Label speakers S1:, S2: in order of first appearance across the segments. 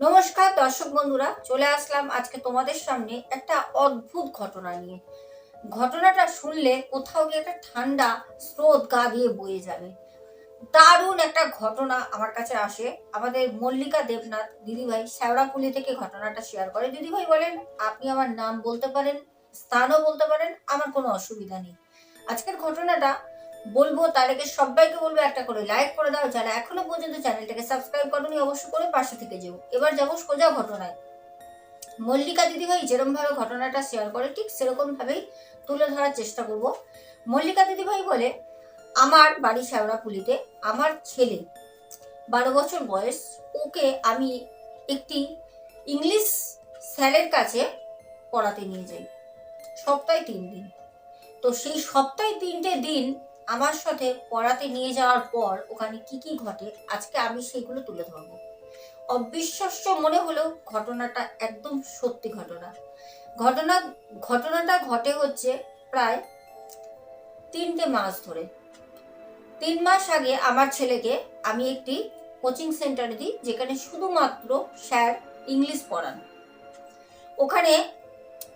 S1: নমস্কার, দর্শক বন্ধুরা, চলে আসলাম আজকে তোমাদের সামনে একটা অদ্ভুত ঘটনা নিয়ে। ঘটনাটা শুনলে কোথাও গিয়ে একটা ঠান্ডা স্রোত গা দিয়ে বয়ে যাবে। দারুণ একটা ঘটনা আমার কাছে আসে। আমাদের মল্লিকা দেবনাথ দিদিভাই শ্যাওড়াপুলি থেকে ঘটনাটা শেয়ার করে। দিদিভাই বলেন, আপনি আমার নাম বলতে পারেন, স্থানও বলতে পারেন, আমার কোনো অসুবিধা নেই। আজকের ঘটনাটা বলব, তার আগে সবাইকে বলব একটা করে লাইক করে দাও, যারা এখনও পর্যন্ত চ্যানেলটাকে সাবস্ক্রাইব করনি, অবশ্যই করে পাশে থেকে যেও। এবার যাব সোজা ঘটনায়। মল্লিকা দিদিভাই যেরকম ভাবে ঘটনাটা শেয়ার করে, ঠিক সেরকম ভাবেই তুলে ধরার চেষ্টা করব। মল্লিকা দিদিভাই বলে, আমার বাড়ি শ্যাওড়াপুলিতে, আমার ছেলে বারো বছর বয়স, ওকে আমি একটি ইংলিশ স্যারের কাছে পড়াতে নিয়ে যাই। সপ্তাহে তিন দিন। তো সেই সপ্তাহে তিনটে দিন আমার সাথে পড়াতে নিয়ে যাওয়ার পর ওখানে কি কি ঘটে, আজকে আমি সেগুলো তুলে ধরবো। অবিশ্বাস্য মনে হলেও ঘটনাটা একদম সত্যি ঘটনা। ঘটনা, ঘটনাটা ঘটে হচ্ছে প্রায় তিনটে মাস ধরে। তিন মাস আগে আমার ছেলেকে আমি একটি কোচিং সেন্টারে দিই, যেখানে শুধুমাত্র স্যার ইংলিশ পড়ান। ওখানে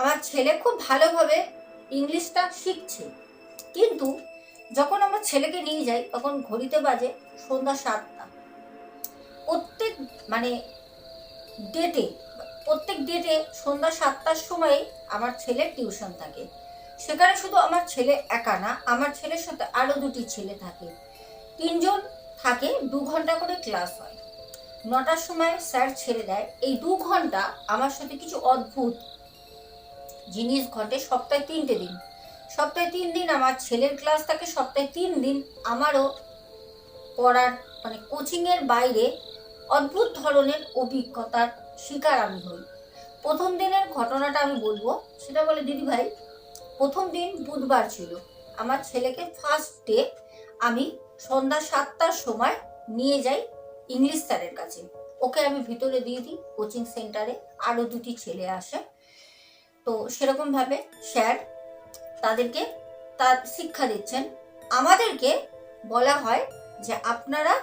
S1: আমার ছেলে খুব ভালোভাবে ইংলিশটা শিখছে। কিন্তু যখন আমার ছেলেকে নিয়ে যাই, তখন ঘড়িতে বাজে সন্ধ্যা সাতটা। প্রত্যেক মানে ডেটে প্রত্যেক ডেটে সন্ধ্যা সাতটার সময় আমার ছেলের টিউশন থাকে। সেখানে শুধু আমার ছেলে একা না, আমার ছেলের সাথে আরও দুটি ছেলে থাকে। তিনজন থাকে, দু ঘণ্টা করে ক্লাস হয়। নটার সময় স্যার ছেড়ে দেয়। এই দু ঘণ্টা আমার সাথে কিছু অদ্ভুত জিনিস ঘটে সপ্তাহে তিনটে দিন। সপ্তাহে তিন দিন আমার ছেলের ক্লাস থাকে, সপ্তাহে তিন দিন আমারও পড়ার মানে কোচিংয়ের বাইরে অদ্ভুত ধরনের অভিজ্ঞতার শিকার আমি হই। প্রথম দিনের ঘটনাটা আমি বলব, সেটা বলে, দিদি ভাই, প্রথম দিন বুধবার ছিল। আমার ছেলেকে ফার্স্ট ডে আমি সন্ধ্যা সাতটার সময় নিয়ে যাই ইংলিশ স্যারের কাছে। ওকে আমি ভিতরে দিয়ে দিই কোচিং সেন্টারে আরও দুটি ছেলে আসে। তো সেরকমভাবে স্যার তাদেরকে তার শিক্ষা দিচ্ছেন। আমাদেরকে বলা হয় যে আপনারা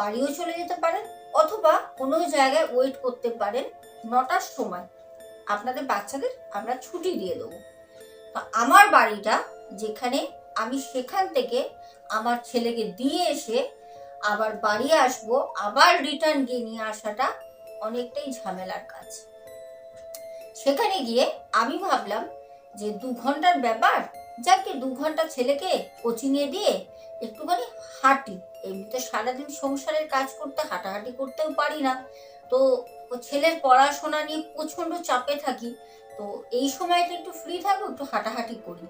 S1: বাড়িও চলে যেতে পারেন অথবা কোনো জায়গায় ওয়েট করতে পারেন নটার সময়। আপনাদের বাচ্চাদের আমরা ছুটি দিয়ে দেবো। তো আমার বাড়িটা যেখানে আমি সেখান থেকে আমার ছেলেকে দিয়ে এসে আবার বাড়ি আসব, আবার রিটার্ন গিয়ে নিয়ে আসাটা অনেকটাই ঝামেলার কাজ। সেখানে গিয়ে আমি ভাবলাম যে দু ঘণ্টার ব্যাপার, যাকে দু ঘণ্টা ছেলেকে কোচিংয়ে দিয়ে একটুখানি হাঁটি। এমনিতে সারাদিন সংসারের কাজ করতে, হাঁটাহাঁটি করতেও পারি না। তো ও ছেলের পড়াশোনা নিয়ে প্রচণ্ড চাপে থাকি। তো এই সময়টা একটু ফ্রি থাকব, একটু হাঁটাহাঁটি করি।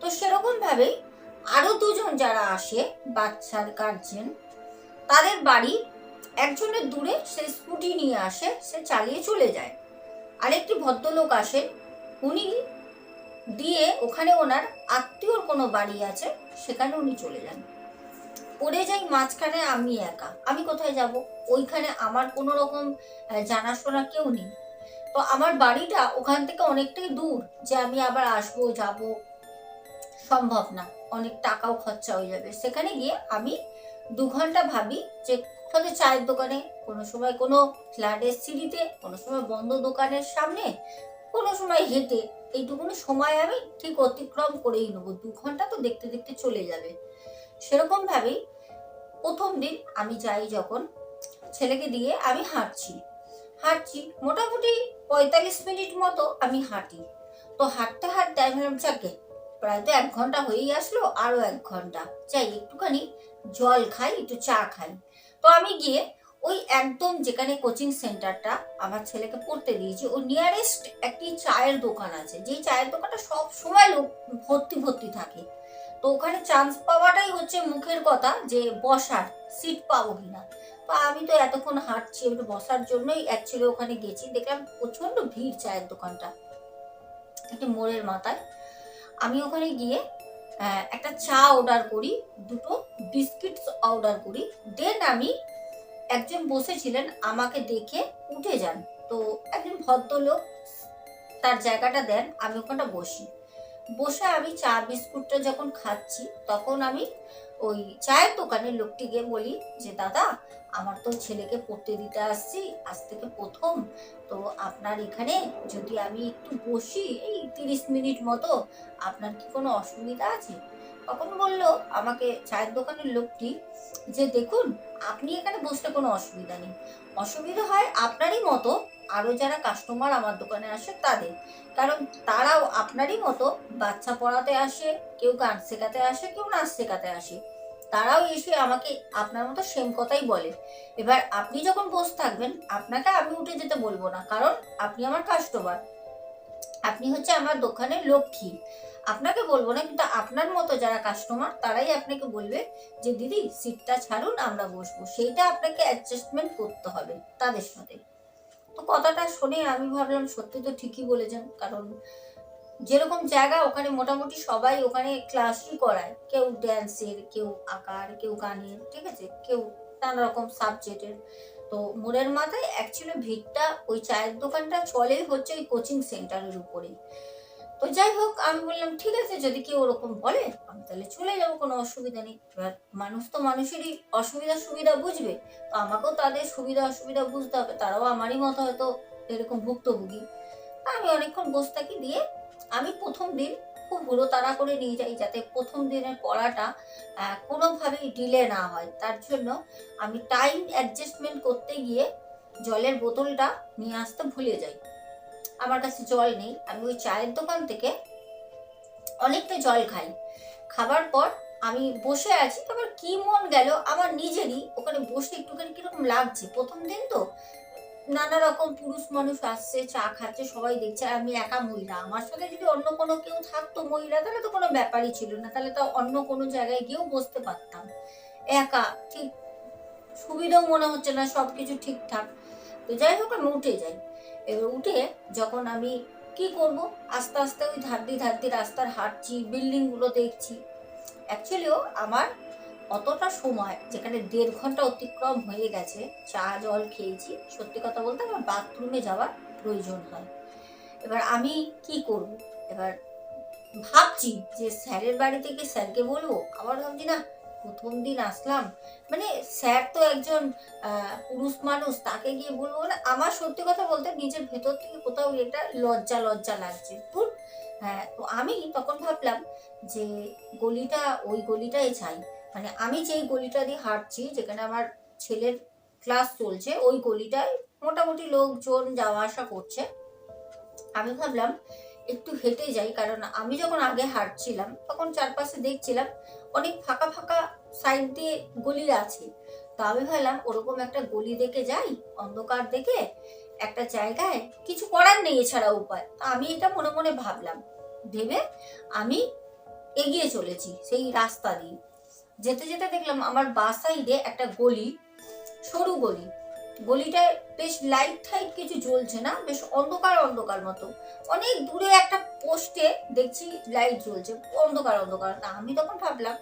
S1: তো সেরকমভাবেই আরও দুজন যারা আসে, বাচ্চার গার্জেন তাদের বাড়ি একজনের দূরে সে স্কুটি নিয়ে আসে, সে চালিয়ে চলে যায়। আরেকটি ভদ্রলোক আসেন, উনি দিয়ে ওখানে ওনার আত্মীয়র কোনো বাড়ি আছে, সেখানে উনি চলে যান। পড়ে যাই মাঝখানে আমি একা। আমি কোথায় যাব? ওইখানে আমার কোনো রকম জানাশোনা কেউ নেই। তো আমার বাড়িটা ওখান থেকে অনেকটাই দূর যে আমি আবার আসব, যাব। সম্ভব না। অনেক টাকাও খরচা হয়ে যাবে। সেখানে গিয়ে আমি দু ঘণ্টা ভাবি যে কোথাও চায়ের দোকানে, কোনো সময় কোনো ফ্ল্যাটের সিঁড়িতে, কোনো সময় বন্ধ দোকানের সামনে কোনো সময় হেঁটে, এইটুকুনি সময় আমি ঠিক অতিক্রম করেই নেব। দু ঘণ্টা তো দেখতে দেখতে চলে যাবে। সেরকম ভাবেই প্রথম দিন আমি যাই যখন ছেলেকে দিয়ে আমি হাঁটছি। হাঁটছি মোটামুটি পঁয়তাল্লিশ মিনিট মতো আমি হাঁটি। তো হাঁটতে হাঁটতে আমি ভাবলাম, যাকে প্রায় তো এক ঘণ্টা হয়েই আসলো, আরও এক ঘণ্টা। যাই একটুখানি জল খাই, একটু চা খাই। তো আমি গিয়ে ওই একদম যেখানে কোচিং সেন্টারটা আমার ছেলেকে পড়তে দিয়েছি ও নিয়ারেস্ট একটি চায়ের দোকান আছে। যেই চায়ের দোকানটা সব সময় লোক ভর্তি ভর্তি থাকে। তো ওখানে চান্স পাওয়াটাই হচ্ছে মুখের কথা যে বসার সিট পাবো কিনা। তো আমি তো এতক্ষণ হাঁটছি, একটু বসার জন্যই অ্যাকচুয়ালি ওখানে গেছি। দেখলাম প্রচণ্ড ভিড় চায়ের দোকানটা, একটি মোড়ের মাথায়। আমি ওখানে গিয়ে একটা চা অর্ডার করি, দুটো বিস্কিটস অর্ডার করি। দেন আমি একজন বসেছিলেন আমাকে দেখে উঠে যান। তো একজন ভদ্রলোক তার জায়গাটা দেন, আমি ওখানটা বসি। বসে আমি চা, বিস্কুটটা যখন খাচ্ছি, তখন আমি ওই চায়ের দোকানের লোকটিকে বলি যে, দাদা, আমার তো ছেলেকে পড়তে দিতে আসছি, আজ থেকে প্রথম। তো আপনার এখানে যদি আমি একটু বসি, এই তিরিশ মিনিট মতো, আপনার কি কোনো অসুবিধা আছে? তখন বলল, আমাকে চায়ের দোকানের লোকটি যে দেখুন, আপনি এখানে বসলে কোনো অসুবিধা নেই। অসুবিধা হয় আপনারই মতো আরও যারা কাস্টমার আমার দোকানে আসে তাদের। কারণ তারাও আপনারই মতো বাচ্চা পড়াতে আসে, কেউ গান শেখাতে আসে, কেউ নাচ শেখাতে আসে। তারাও এসে আমাকে আপনার মতো সেম কথাই বলে। এবার আপনি যখন বসে থাকবেন, আপনাকে আমি উঠে যেতে বলব না, কারণ আপনি আমার কাস্টমার আপনি হচ্ছে আমার দোকানের লক্ষ্মী। আপনাকে বলব না, কিন্তু আপনার মতো যারা কাস্টমার তারাই আপনাকে বলবে যে, দিদি সিটটা ছাড়ুন, আমরা বসবো। সেইটা আপনাকে অ্যাডজাস্টমেন্ট করতে হবে তাদের সাথে। তো কথাটা শুনে আমি ভাবলাম, সত্যি তো ঠিকই বলেছেন। কারণ যেরকম জায়গা, ওখানে মোটামুটি সবাই ওখানে ক্লাসই করায়। কেউ ড্যান্সের কেউ আঁকার, কেউ গানের, ঠিক আছে? কেউ নানা রকম সাবজেক্টের তো মোড়ের মাথায় অ্যাকচুয়ালি ভিড়টা ওই চায়ের দোকানটা চলেই হচ্ছে ওই কোচিং সেন্টারের উপরেই। তো যাই হোক, আমি বললাম, ঠিক আছে, যদি কেউ ওরকম বলে, আমি তাহলে চলে যাব, কোনো অসুবিধা নেই। এবার মানুষ তো মানুষেরই অসুবিধা, সুবিধা বুঝবে। তো আমাকেও তাদের সুবিধা, অসুবিধা বুঝতে হবে, তারাও আমারই মতো হয়তো এরকম ভুক্তভোগী। আমি অনেকক্ষণ বসে থাকি, দিয়ে আমি প্রথম দিন খুব হুড়ো তাড়া করে নিয়ে যাই, যাতে প্রথম দিনের পড়াটা কোনোভাবেই ডিলে না হয়। তার জন্য আমি টাইম অ্যাডজাস্টমেন্ট করতে গিয়ে জলের বোতলটা নিয়ে আসতে ভুলে যাই। আমার কাছে জল নেই। আমি ওই চায়ের দোকান থেকে অনেকটা জল খাই। খাবার পর আমি বসে আছি, তারপর কি মন গেল আমার নিজেরই। ওখানে বসে একটুখানি কীরকম লাগছে? প্রথম দিন তো নানা রকম পুরুষ মানুষ আসছে, চা খাচ্ছে, সবাই দেখছে আমি একা মহিলা। আমার সাথে যদি অন্য কোনো কেউ থাকতো মহিলা, তাহলে তো কোনো ব্যাপারই ছিল না। তাহলে তো অন্য কোনো জায়গায় গিয়েও বসতে পারতাম। একা, ঠিক সুবিধাও মনে হচ্ছে না সব কিছু ঠিকঠাক। তো যাই হোক আমি উঠে যাই। এবার উঠে যখন আমি কি করব? আস্তে আস্তে ওই ধারদি ধারদি রাস্তার হাঁটছি বিল্ডিংগুলো দেখছি। অ্যাকচুয়ালিও আমার অতটা সময়, যেখানে দেড় ঘণ্টা অতিক্রম হয়ে গেছে, চা জল খেয়েছি। সত্যি কথা বলতে আমার বাথরুমে যাওয়ার প্রয়োজন হয়। এবার আমি কি করব? এবার ভাবছি যে স্যারের বাড়ি থেকে স্যারকে বলব? আবার ভাবছি না প্রথম দিন আসলাম মানে স্যার তো একজন পুরুষ মানুষ তাকে গিয়ে বলব না আমার সত্যি কথা বলতে নিজের ভেতর থেকে কোথাও একটা লজ্জা লজ্জা লাগছে। ধুর, হ্যাঁ তো আমি তখন ভাবলাম যে গলিটা ওই গলিটাই চাই। মানে আমি যেই গলিটা দিয়ে হাঁটছি যেখানে আমার ছেলের ক্লাস চলছে ওই গলিটায় মোটামুটি লোকজন যাওয়া আসা করছে। আমি ভাবলাম একটু হেঁটে যাই কারণ আমি যখন আগে হাঁটছিলাম তখন চারপাশে দেখছিলাম অনেক ফাঁকা ফাঁকা সাইড দিয়ে গলি আছে। তো আমি ভাবলাম ওরকম একটা গলি দেখে যাই, অন্ধকার দেখে একটা জায়গায় কিছু করার নেই এছাড়া উপায়। তো আমি এটা মনে মনে ভাবলাম। ভেবে আমি এগিয়ে চলেছি সেই রাস্তা দিয়ে। যেতে যেতে দেখলাম আমার বাঁ সাইডে একটা গলি, সরু গলি। গলিটায় বেশ লাইট টাইট কিছু জ্বলছে না, বেশ অন্ধকার অন্ধকার মতো। অনেক দূরে একটা পোস্টে দেখছি লাইট জ্বলছে, অন্ধকার অন্ধকার। তা আমি তখন ভাবলাম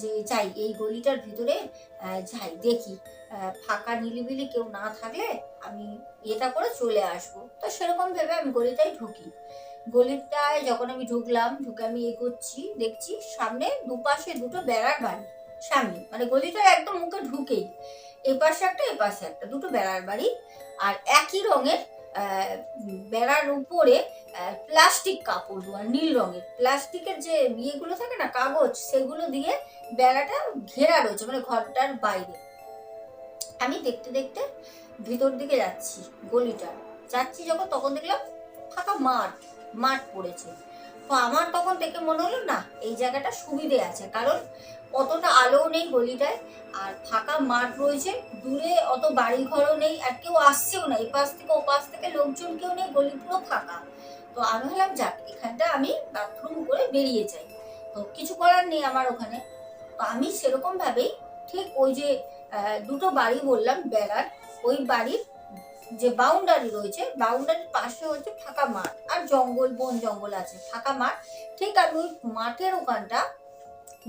S1: যে যাই, এই গলিটার ভিতরে যাই, দেখি। ফাঁকা নিলিবিলি কেউ না থাকলে আমি এটা করে চলে আসব। তো সেরকম ভেবে আমি গলিটায় ঢুকি। গলিটায় যখন আমি ঢুকলাম, ঢুকে আমি এগোচ্ছি, দেখছি সামনে দুপাশে দুটো বেড়ার বাড়ি। সামনে মানে গলিটার একদম মুখে ঢুকেই। এপাশে একটা এপাশে একটা, দুটো বেড়ার বাড়ি। আর একই রঙের বেড়ার উপরে প্লাস্টিক কাপড় দেওয়া নীল রঙের। প্লাস্টিকের যে ইয়েগুলো থাকে না, কাগজ, সেগুলো দিয়ে বেড়াটা ঘেরা রয়েছে মানে ঘরটার বাইরে। আমি দেখতে দেখতে ভিতর দিকে যাচ্ছি গলিটার যাচ্ছি যখন, তখন দেখলাম ফাঁকা মাঠ মাঠ পড়েছে। তো আমার তখন দেখে মনে হলো, না, এই জায়গাটা সুবিধে আছে। কারণ অতটা আলোও নেই গলিটায় আর ফাঁকা মাঠ রয়েছে। দূরে অত বাড়ি ঘরও নেই, আর কেউ আসছেও না। এই পাশ থেকে ও পাশ থেকে লোকজন কেউ নেই, গলি পুরো ফাঁকা। তো আমি ভাবলাম, যাক, এখানটা আমি বাথরুম করে বেরিয়ে যাই। তো কিছু করার নেই আমার ওখানে। তো আমি সেরকম ভাবেই ঠিক ওই যে দুটো বাড়ি বললাম, বেড়ার। ওই বাড়ির যে বাউন্ডারি রয়েছে বাউন্ডারির পাশে হচ্ছে ফাঁকা মাঠ। আর জঙ্গল, বন জঙ্গল আছে, ফাঁকা মাঠ। ঠিক আমি ওই মাঠের ওখানটা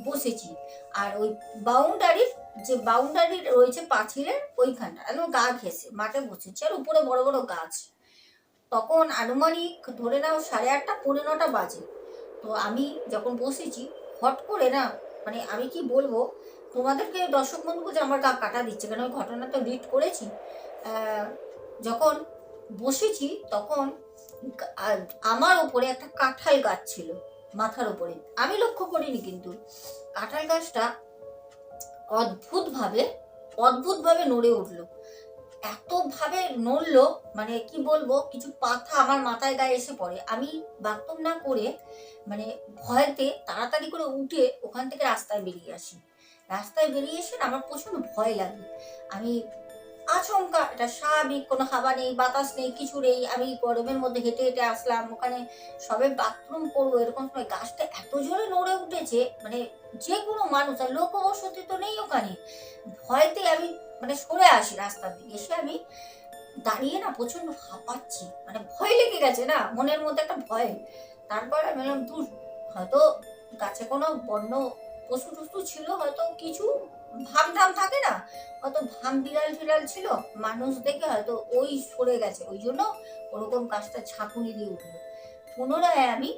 S1: বসেছি। আর ওই বাউন্ডারির যে বাউন্ডারি রয়েছে পাঁচিলের ওইখানটা, একদম গা ঘেসে মাঠে বসেছি। আর উপরে বড় বড় গাছ। তখন আনুমানিক ধরে নাও সাড়ে আটটা, পৌনে নটা বাজে। তো আমি যখন বসেছি, হট করে না মানে আমি কি বলব, তোমাদেরকে দর্শক বন্ধু যে আমার গা কাটা দিচ্ছে কারণ ওই ঘটনা তো রিড করেছি যখন বসেছি, তখন আমার ওপরে একটা কাঁঠাল গাছ ছিল। মাথার ওপরে আমি লক্ষ্য করিনি কিন্তু। কাঁঠাল গাছটা অদ্ভুতভাবে অদ্ভুতভাবে নড়ে উঠল। এতভাবে নড়লো মানে কি বলব, কিছু পাথা আমার মাথায় গায়ে এসে পড়ে। আমি বাথরুম না করে মানে ভয়তে তাড়াতাড়ি করে উঠে ওখান থেকে রাস্তায় বেরিয়ে আসি। রাস্তায় বেরিয়ে এসে আমার প্রচণ্ড ভয় লাগে। আমি আচমকা, এটা স্বাভাবিক, কোনো হাওয়া নেই, বাতাস নেই, কিছু নেই। আমি গরমের মধ্যে হেঁটে হেঁটে আসলাম, ওখানে সবে বাথরুম করব, এরকম সময় গাছটা এত জোরে নড়ে উঠেছে মানে যে কোনো মানুষ, আর লোক বসতি তো নেই ওখানে। ভয়তে আমি মানে সরে আসি রাস্তার দিকে, এসে আমি দাঁড়িয়ে না প্রচণ্ড হাঁপাচ্ছি মানে ভয় লেগে গেছে না, মনের মধ্যে একটা ভয়। তারপর আমি দূর হয়তো গাছে কোনো বন্য পশু টশু ছিল, হয়তো কিছু ভাম ধাম থাকে না? হয়তো ভাম বিড়াল ফিড়াল ছিল, মানুষ দেখে হয়তো ওই সরে গেছে। ওই জন্য ওরকম কাজটা ঝাঁকুনি দিয়ে উঠল। পুনরায় আমি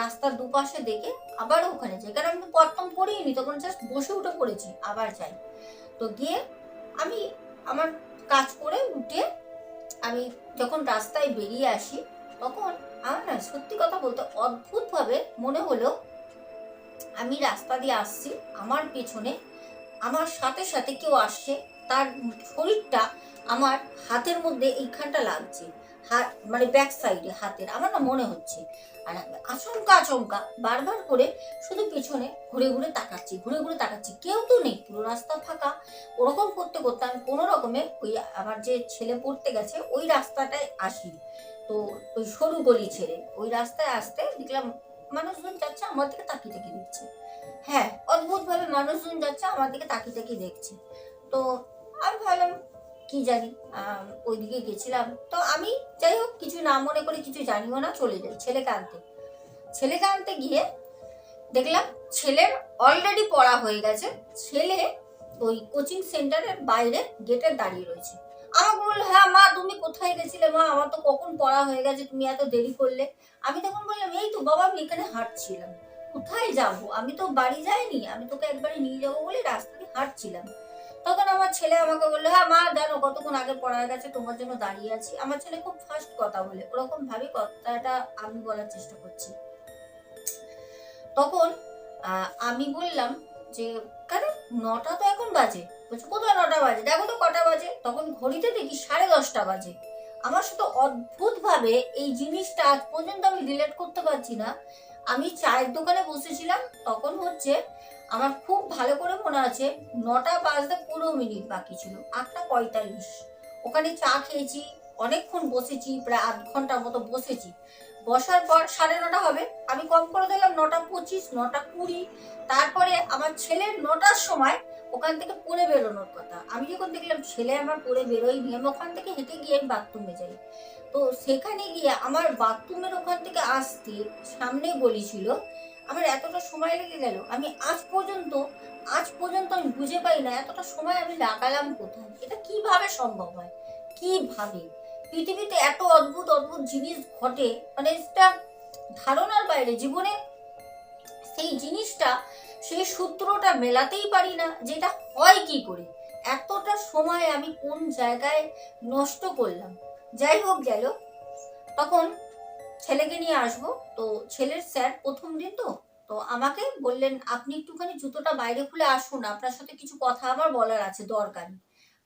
S1: রাস্তার দুপাশে দেখে আবার ওখানে যাই। কারণ আমি প্রথম পড়িনি তখন জাস্ট বসে উঠে পড়েছি, আবার যাই। তো গিয়ে আমি আমার কাজ করে উঠে আমি যখন রাস্তায় বেরিয়ে আসি, তখন আমার না সত্যি কথা বলতে অদ্ভুতভাবে মনে হলো, আমি রাস্তা দিয়ে আসছি, আমার পেছনে আমার সাথে সাথে কেউ আসছে, তার শরীরটা আমার হাতের মধ্যে এইখানটা লাগছে, হাত মানে ব্যাক সাইডে হাতের, আমার না মনে হচ্ছে। আর আচমকা আচমকা, বারবার করে শুধু পিছনে ঘুরে ঘুরে তাকাচ্ছি, ঘুরে ঘুরে তাকাচ্ছি। কেউ তো নেই, পুরো রাস্তা ফাঁকা। ওরকম করতে করতে আমি কোনো রকমে ওই আমার যে ছেলে পড়তে গেছে, ওই রাস্তাটায় আসি। তো ওই সরু গলি ছেড়ে, ওই রাস্তায় আসতে দেখলাম মানুষজন যাচ্ছে, আমার দিকে তাকিয়ে তাকিয়ে দেখছে হ্যাঁ অদ্ভুত অদ্ভুতভাবে মানুষজন যাচ্ছে, আমার দিকে তাকিয়ে তাকিয়ে দেখছে। তো আমি ভাবলাম, কি জানি ওইদিকে গেছিলাম। তো আমি যাই হোক, কিছু না মনে করে কিছু জানিও না, চলে যাই ছেলেকে আনতে। ছেলেকে আনতে গিয়ে দেখলাম, ছেলের অলরেডি পড়া হয়ে গেছে। ছেলে ওই কোচিং সেন্টারের বাইরে গেটে দাঁড়িয়ে রয়েছে। আমাকে বলল হ্যাঁ মা, তুমি কোথায় গেছিলে মা? আমার তো কখন পড়া হয়ে গেছে, তুমি এত দেরি করলে? আমি তখন বললাম, এই তো বাবা, আমি এখানে হাঁটছিলাম। কোথায় যাব? আমি তো বাড়ি যাইনি, আমি তোকে একবারে নিয়ে যাব বলে রাস্তায় হাঁটছিলাম। তখন আমার ছেলে আমাকে বলল হ্যাঁ মা, জানো কতক্ষণ আগে পড়ার গেছে, তোমার জন্য দাঁড়িয়ে আছি। আমার ছেলে খুব ফার্স্ট কথা বলে ওরকম ভাবে কথাটা আমি বলার চেষ্টা করছি। তখন আমি বললাম যে, কেন? নটা তো এখন বাজে। বলছে, কোথায় নটা বাজে? দেখো তো কটা বাজে। তখন ঘড়িতে দেখি সাড়ে দশটা বাজে। আমার সাথে অদ্ভুত ভাবে এই জিনিসটা আজ পর্যন্ত আমি রিলেট করতে পারছি না। আমি চায়ের দোকানে বসেছিলাম, তখন হচ্ছে আমার খুব ভালো করে মনে আছে, নটা বাজতে পনেরো মিনিট বাকি ছিল, আটটা পঁয়তাল্লিশ। ওখানে চা খেয়েছি, অনেকক্ষণ বসেছি, প্রায় আধ ঘণ্টার মতো বসেছি। বসার পর সাড়ে নটা হবে, আমি কম করে দিলাম নটা পঁচিশ, নটা কুড়ি। তারপরে আমার ছেলের নটার সময় ওখান থেকে পড়ে বেরোনোর কথা। আমি যখন দেখলাম ছেলে আমার পড়ে বেরোয়নি, আমি ওখান থেকে হেঁটে গিয়ে বাথরুমে যাই। তো সেখানে গিয়ে আমার বাথরুমের ওখান থেকে আসতে সামনে গলি ছিল। আমার এতটা সময় লেগে গেল। আমি আজ পর্যন্ত আজ পর্যন্ত আমি বুঝে পাই না এতটা সময় আমি লাগালাম কোথায়। এটা কীভাবে সম্ভব হয়? কীভাবে পৃথিবীতে এত অদ্ভুত অদ্ভুত জিনিস ঘটে মানে এটা ধারণার বাইরে, জীবনে সেই জিনিসটা, সেই সূত্রটা মেলাতেই পারি না যেটা হয় কি করে। এতটা সময় আমি কোন জায়গায় নষ্ট করলাম। যাই হোক গেল। তখন ছেলেকে নিয়ে আসব। তো ছেলের স্যার প্রথম দিন তো তো আমাকে বললেন, আপনি একটুখানি জুতোটা বাইরে খুলে আসুন। আপনার সাথে কিছু কথা আমার বলার আছে, দরকারি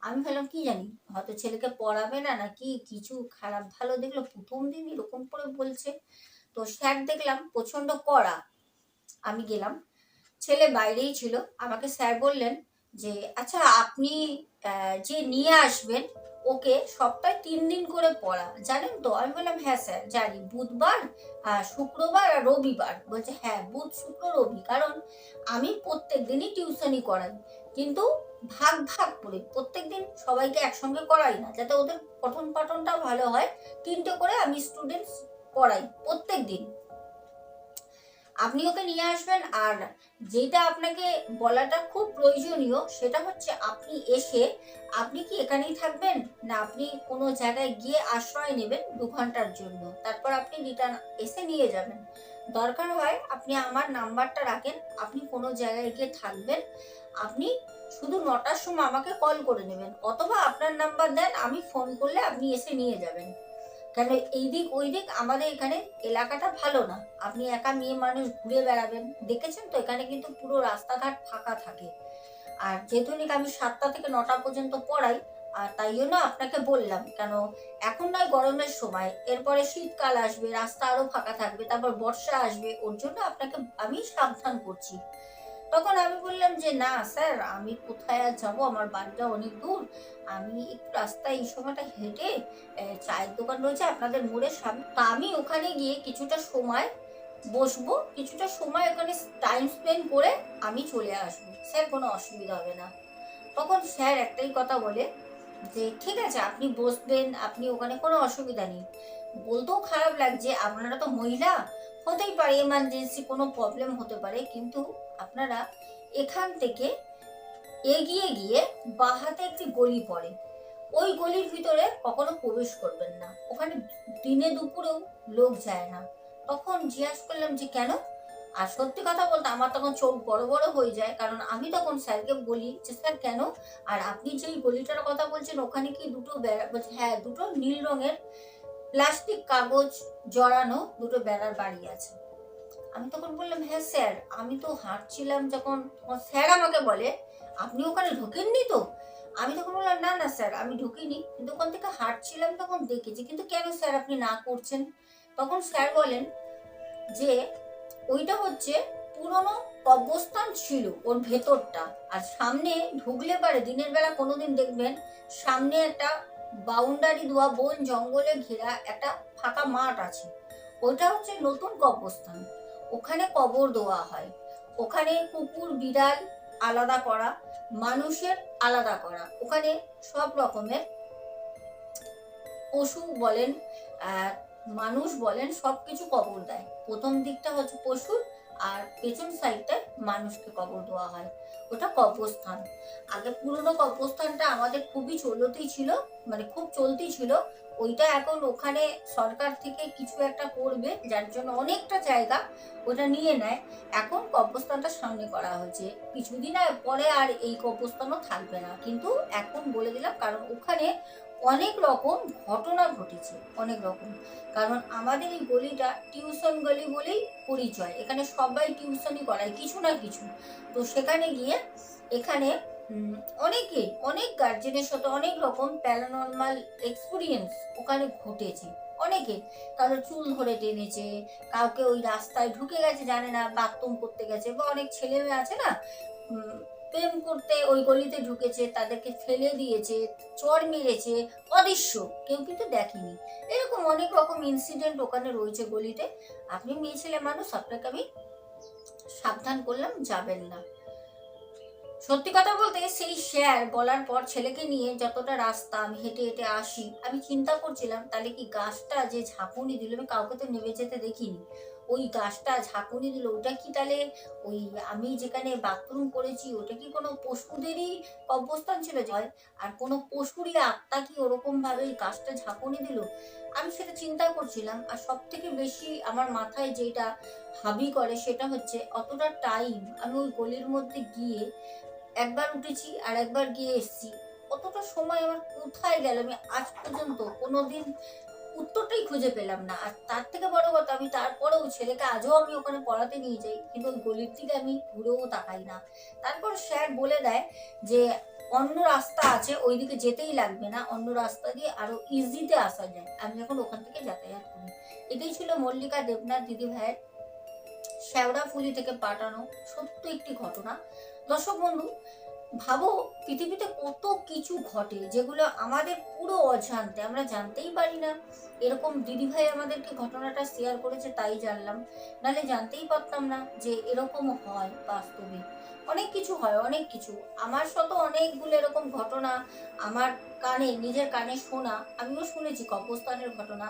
S1: আমি ভাবলাম, কি জানি, হয়তো ছেলেকে পড়াবে না নাকি? কিছু খারাপ ভালো দেখল, প্রথম দিন এরকম করে বলছে। তো স্যার দেখলাম প্রচণ্ড কড়া। আমি গেলাম। ছেলে বাইরেই ছিল। আমাকে স্যার বললেন যে আচ্ছা আপনি যে নিয়ে আসবেন, ওকে সপ্তাহে তিন দিন করে পড়া। জানেন তো? আমি বললাম হ্যাঁ স্যার, জানি। বুধবার শুক্রবার আর রবিবার। বলছে হ্যাঁ বুধ, শুক্র, রবি। কারণ আমি প্রত্যেক দিনই টিউশনই করাই। কিন্তু ভাগ ভাগ করে। প্রত্যেক দিন সবাইকে একসঙ্গে করাই না, যাতে ওদের পঠন পাঠনটা ভালো হয়। তিনটে করে আমি স্টুডেন্টস পড়াই প্রত্যেক দিন। আপনি ওকে নিয়ে আসবেন আর যেটা আপনাকে বলাটা খুব প্রয়োজনীয় সেটা হচ্ছে আপনি এসে আপনি কি এখানেই থাকবেন? না, আপনি কোনো জায়গায় গিয়ে আশ্রয় নেবেন দু ঘণ্টার জন্য। তারপর আপনি রিটার্ন এসে নিয়ে যাবেন। দরকার হয় আপনি আমার নাম্বারটা রাখেন, আপনি কোনো জায়গায় গিয়ে থাকবেন, আপনি শুধু নটার সময় আমাকে কল করে নেবেন। অথবা আপনার নাম্বার দেন, আমি ফোন করলে আপনি এসে নিয়ে যাবেন। কেন এই দিক ওই দিক আমাদের এখানে এলাকাটা ভালো না। আপনি একা মেয়ে মানুষ ঘুরে বেড়াবেন। দেখেছেন তো? এখানে কিন্তু পুরো রাস্তাঘাট ফাঁকা থাকে। আর যেহেতু নাকি আমি সাতটা থেকে নটা পর্যন্ত পড়াই, আর তাই জন্য আপনাকে বললাম, কেন এখন নয়, গরমের সময়। এরপরে শীতকাল আসবে, রাস্তা আরও ফাঁকা থাকবে, তারপর বর্ষা আসবে, ওর জন্য আপনাকে আমি সাবধান করছি। তখন আমি বললাম যে, না, স্যার, আমি কোথায় আর যাব? আমার বাড়িটা অনেক দূর। আমি একটু রাস্তায় এই সময়টা হেঁটে চায়ের দোকান রয়েছে আপনাদের মোড়ের সামনে। আমি ওখানে গিয়ে কিছুটা সময় বসবো। কিছুটা সময় ওখানে টাইম স্পেন্ড করে আমি চলে আসব। স্যার, কোনো অসুবিধা হবে না। তখন স্যার একটাই কথা বলে যে, ঠিক আছে, আপনি বসবেন, আপনি ওখানে কোনো অসুবিধা নেই। বলতেও খারাপ লাগছে, আপনারা তো মহিলা। হতেই পারে এমার্জেন্সি কোনো প্রবলেম হতে পারে, কিন্তু আপনারা এখান থেকে এগিয়ে গিয়ে বাহাতে একটি গলি পড়ে। ওই গলির ভিতরে কখনো প্রবেশ করবেন না। ওখানে দিনে দুপুরেও লোক যায় না। তখন জিজ্ঞাসা করলাম যে, কেন? আর সত্যি কথা বলতে আমার তখন চোখ বড় বড় হয়ে যায়, কারণ আমি তখন স্যারকে বলি যে, স্যার, কেন? আর আপনি যেই গলিটার কথা বলছেন, ওখানে কি দুটো বেড়া বলছে হ্যাঁ দুটো নীল রঙের প্লাস্টিক কাগজ জড়ানো দুটো বেড়ার বাড়ি আছে। আমি তখন বললাম হ্যাঁ স্যার, আমি তো হাঁটছিলাম যখন স্যার আমাকে বলে, আপনি ওখানে ঢোকেননি তো? আমি তখন বললাম, না না স্যার, আমি ঢুকিনি। কিন্তু ওখান থেকে হাঁটছিলাম তখন দেখেছি, কিন্তু কেন স্যার আপনি না করছেন? তখন স্যার বলেন যে, ওইটা হচ্ছে পুরনো কবরস্থান ছিল ওর ভেতরটা। আর সামনে ঢুকলে পারে দিনের বেলা কোনোদিন দেখবেন, সামনে একটা বাউন্ডারি দেওয়া বন জঙ্গলে ঘেরা একটা ফাঁকা মাঠ আছে। ওইটা হচ্ছে নতুন কবরস্থান। ওখানে কবর দেওয়া হয়। ওখানে কুকুর, বিড়াল আলাদা করা, মানুষের আলাদা করা। ওখানে সব রকমের পশু বলেন মানুষ বলেন সব কিছু কবর দেয়। প্রথম দিকটা হচ্ছে পশুর আর পেছন সাইডটায় মানুষকে কবর দেওয়া হয়। ওটা কবরস্থান। আগে পুরনো কবরস্থানটা আমাদের খুবই চলতেই ছিল মানে খুব চলতেই ছিল ওইটা এখন ওখানে সরকার থেকে কিছু একটা করবে, যার জন্য অনেকটা জায়গা ওটা নিয়ে নেয়। এখন কবরস্থানটা সামনে করা হয়েছে। কিছুদিন পরে আর এই কবরস্থানও থাকবে না। কিন্তু এখন বলে দিলাম, কারণ ওখানে অনেক রকম ঘটনা ঘটেছে, অনেক রকম। কারণ আমাদের এই গলিটা টিউশন গলি বলেই পরিচয়। এখানে সবাই টিউশনই করায়, কিছু না কিছু। তো সেখানে গিয়ে এখানে অনেকে, অনেক গার্জেনের সাথে অনেক রকম প্যারানর্মাল এক্সপিরিয়েন্স ওখানে ঘটেছে। অনেকে কারও চুল ধরে টেনেছে, কাউকে ওই রাস্তায় ঢুকে গেছে, জানে না, বাথরুম করতে গেছে, বা অনেক ছেলে মেয়ে আছে না প্রেম করতে ওই গলিতে ঢুকেছে, তাদেরকে ফেলে দিয়েছে, চর মেরেছে, অদৃশ্য, কেউ কিন্তু দেখেনি। এরকম অনেক রকম ইনসিডেন্ট ওখানে রয়েছে গলিতে। আপনি মেয়ে ছেলে মানুষ, আপনাকে আমি সাবধান করলাম, যাবেন না। সত্যি কথা বলতে সেই শেয়ার বলার পর ছেলেকে নিয়ে যতটা রাস্তা আমি হেঁটে হেঁটে আসি, আমি চিন্তা করছিলাম, তাহলে কি গাছটা যে ঝাঁকুনি দিল, আমি কাউকে তো নেমে যেতে দেখিনি। ওই গাছটা ঝাঁকুনি দিল, ওটা কি তাহলে ওই আমি যেখানে বাথরুম করেছি, ওটা কি কোনো পশুদেরই অবস্থান ছিল জয়? আর কোনো পশুরই আত্মা কি ওরকমভাবে ওই গাছটা ঝাঁকুনি দিল? আমি সেটা চিন্তা করছিলাম, আর সব থেকে বেশি আমার মাথায় যেটা হাবি করে সেটা হচ্ছে, অতটা টাইম আমি ওই গলির মধ্যে গিয়ে একবার উঠেছি আর একবার গিয়ে এসেছি। অতটা সময় আমার কোথায় গেল? আমি আজ পর্যন্ত কোনোদিন উত্তরটাই খুঁজে পেলাম না। আর তার থেকে বড় কথা, আমি তারপরেও ছেলেকে আজও আমি ওখানে পড়াতে নিয়ে যাই, কিন্তু ওই গলির দিকে আমি ঘুরেও তাকাই না। তারপর স্যার বলে দেয় যে, অন্য রাস্তা আছে, ওইদিকে যেতেই লাগবে না। অন্য রাস্তা দিয়ে আরও ইজিতে আসা যায়। আমি এখন ওখান থেকে যাতায়াত করি। এটাই ছিল মল্লিকা দেবনাথ দিদি ভাইয়ের শেওড়াফুলি থেকে পাঠানো সত্য একটি ঘটনা। দর্শক বন্ধু, ভাবো পৃথিবীতে কত কিছু ঘটে যেগুলো আমাদের পুরো অজান্তে আমরা জানতেই পারি না। এরকম দিদিভাই আমাদেরকে ঘটনাটা শেয়ার করেছে তাই জানলাম। নাহলে জানতেই পারতাম না যে এরকম হয় বাস্তবে। অনেক কিছু হয়, অনেক কিছু। আমার সাথে অনেকগুলো এরকম ঘটনা আমার কানে, নিজের কানে শোনা, আমিও শুনেছি কবরস্থানের ঘটনা।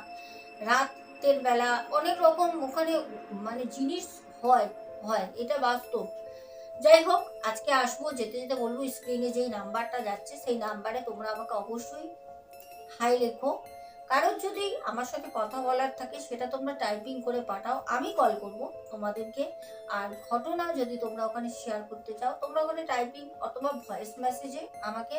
S1: রাতের বেলা অনেক রকম ওখানে মানে জিনিস হয় হয়, এটা বাস্তব। যাই হোক, আজকে আসব, যেতে যেতে বলব স্ক্রিনে যেই নাম্বারটা যাচ্ছে, সেই নাম্বারে তোমরা আমাকে অবশ্যই হাই লেখো। কারোর যদি আমার সাথে কথা বলার থাকে, সেটা তোমরা টাইপিং করে পাঠাও, আমি কল করব তোমাদেরকে। আর ঘটনা যদি তোমরা ওখানে শেয়ার করতে চাও, তোমরা ওখানে টাইপিং অথবা ভয়েস মেসেজে আমাকে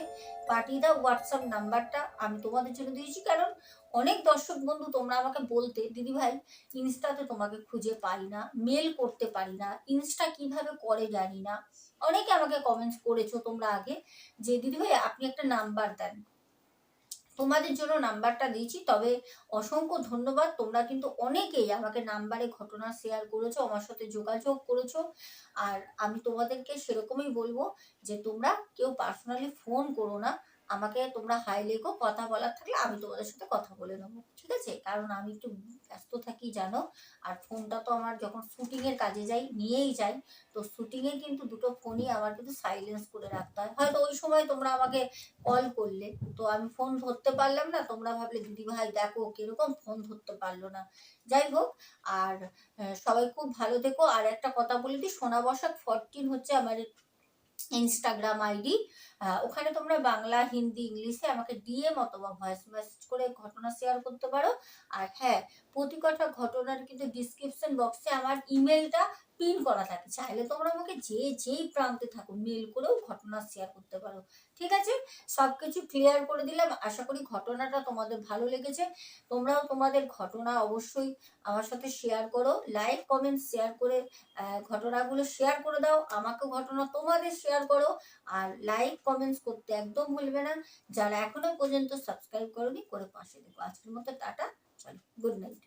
S1: পাঠিয়ে দাও হোয়াটসঅ্যাপ নাম্বারটা আমি তোমাদের জন্য দিয়েছি। কারণ অনেক দর্শক বন্ধু তোমরা আমাকে বলতে, দিদি ভাই, ইনস্টাতে তোমাকে খুঁজে পাই না মেল করতে পারি না, ইনস্টা কীভাবে করে জানি না? অনেকে আমাকে কমেন্টস করেছ তোমরা আগে যে, দিদি ভাই, আপনি একটা নাম্বার দেন। তোমাদের জন্য নাম্বারটা দিয়েছি, তবে অসংখ্য ধন্যবাদ। তোমরা কিন্তু অনেকেই আমাকে নাম্বারে ঘটনা শেয়ার করেছ, আমার সাথে যোগাযোগ করেছ। আর আমি তোমাদেরকে সেরকমই বলব যে, তোমরা কেউ পার্সোনালি ফোন করো না। আমাকে তোমরা হাই লেখো, কথা বলার থাকলে আমি তোমাদের সাথে কথা বলে নেব, ঠিক আছে? কারণ আমি একটু ব্যস্ত থাকি, জানো? আর ফোনটা তো আমার যখন শুটিং এর কাজে যাই, নিয়েই যাই, তো শুটিং এ কিন্তু দুটো ফোনই আমার কিন্তু সাইলেন্স করে রাখতে হয়। হয়তো ওই সময় তোমরা আমাকে কল করলে, তো আমি ফোন ধরতে পারলাম না, তোমরা ভাবলে, দিদি ভাই, দেখো, কীরকম ফোন ধরতে পারল না। যাই হোক, আর সবাই খুব ভালো থেকো। আর একটা কথা বলে দিই, সোনা বসাক ফরটিন হচ্ছে আমার ইনস্টাগ্রাম আইডি ওখানে তোমরা বাংলা, হিন্দি, ইংলিশে আমাকে ডিএম অথবা ভয়েস মেসেজ করে ঘটনা শেয়ার করতে পারো। আর হ্যাঁ প্রতি কটা ঘটনার কিন্তু ডিসক্রিপশন বক্সে আমার ইমেলটা পিন করা থাকে। চাইলে তোমরা আমাকে যে যেই প্রান্তে থাকো মেল করেও ঘটনা শেয়ার করতে পারো। ঠিক আছে? সব কিছু ক্লিয়ার করে দিলাম। আশা করি ঘটনাটা তোমাদের ভালো লেগেছে। তোমরাও তোমাদের ঘটনা অবশ্যই আমার সাথে শেয়ার করো। লাইক কমেন্ট শেয়ার করে ঘটনাগুলো শেয়ার করে দাও। আমাকে ঘটনা তোমাদের শেয়ার করো। আর লাইক কমেন্টস করতে একদম ভুলবে না। যারা এখনও পর্যন্ত সাবস্ক্রাইব করোনি, করে পাশে দেখো আজকের মতো টাটা। চলো গুড নাইট